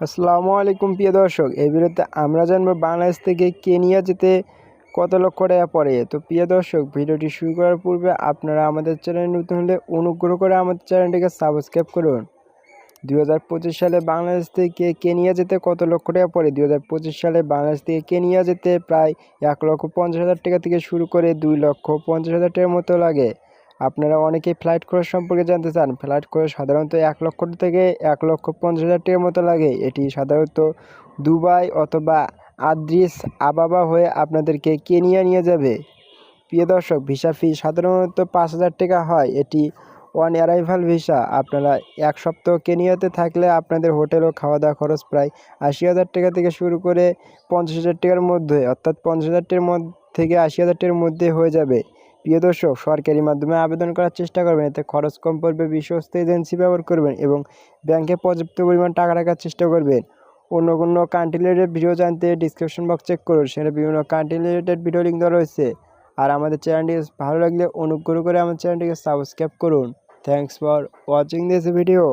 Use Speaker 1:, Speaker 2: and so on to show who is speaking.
Speaker 1: আসসালামু আলাইকুম প্রিয় দর্শক, এই ভিডিওতে আমরা জানব বাংলাদেশ থেকে কেনিয়া যেতে কত লক্ষ টাকা পড়ে। তো প্রিয় দর্শক, ভিডিওটি শুরু করার পূর্বে আপনারা আমাদের চ্যানেল নতুন হলে অনুগ্রহ করে আমাদের চ্যানেলটিকে সাবস্ক্রাইব করুন। দুই হাজার পঁচিশ সালে বাংলাদেশ থেকে কেনিয়া যেতে কত লক্ষ টাকা পড়ে? দুই হাজার পঁচিশ সালে বাংলাদেশ থেকে কেনিয়া যেতে প্রায় এক লক্ষ পঞ্চাশ হাজার টাকা থেকে শুরু করে দুই লক্ষ পঞ্চাশ হাজার টাকার মতো লাগে। আপনারা অনেকেই ফ্লাইট খরচ সম্পর্কে জানতে চান। ফ্লাইট খরচ সাধারণত এক লক্ষ থেকে এক লক্ষ পঞ্চাশ হাজার টাকার মতো লাগে। এটি সাধারণত দুবাই অথবা আদ্রিস আবাবা হয়ে আপনাদেরকে কেনিয়া নিয়ে যাবে। প্রিয় দর্শক ভিসা ফি সাধারণত পাঁচ হাজার টাকা হয়। এটি ওয়ান অ্যারাইভাল ভিসা আপনারা এক সপ্তাহ কেনিয়াতে থাকলে আপনাদের হোটেল ও খাওয়া দাওয়া খরচ প্রায় আশি হাজার টাকা থেকে শুরু করে পঞ্চাশ হাজার টাকার মধ্যে, অর্থাৎ পঞ্চাশ হাজার টাকার মধ্যে থেকে আশি হাজার টাকার মধ্যে হয়ে যাবে। প্রিয় দর্শক, সরকারি মাধ্যমে আবেদন করার চেষ্টা করবেন। এতে খরচ কম পড়বে, বিশ্বস্ত এজেন্সি ব্যবহার করবেন এবং ব্যাংকে পর্যাপ্ত পরিমাণ টাকা রাখার চেষ্টা করবেন। অন্য কোনো কান্ট্রি রিলেটেড ভিডিও জানতে ডিসক্রিপশন বক্স চেক করুন। সেখানে বিভিন্ন কান্ট্রি রিলেটেড ভিডিও লিঙ্ক দেওয়া রয়েছে। আর আমাদের চ্যানেলটি ভালো লাগলে অনুগ্রহ করে আমার চ্যানেলটিকে সাবস্ক্রাইব করুন। Thanks for watching this video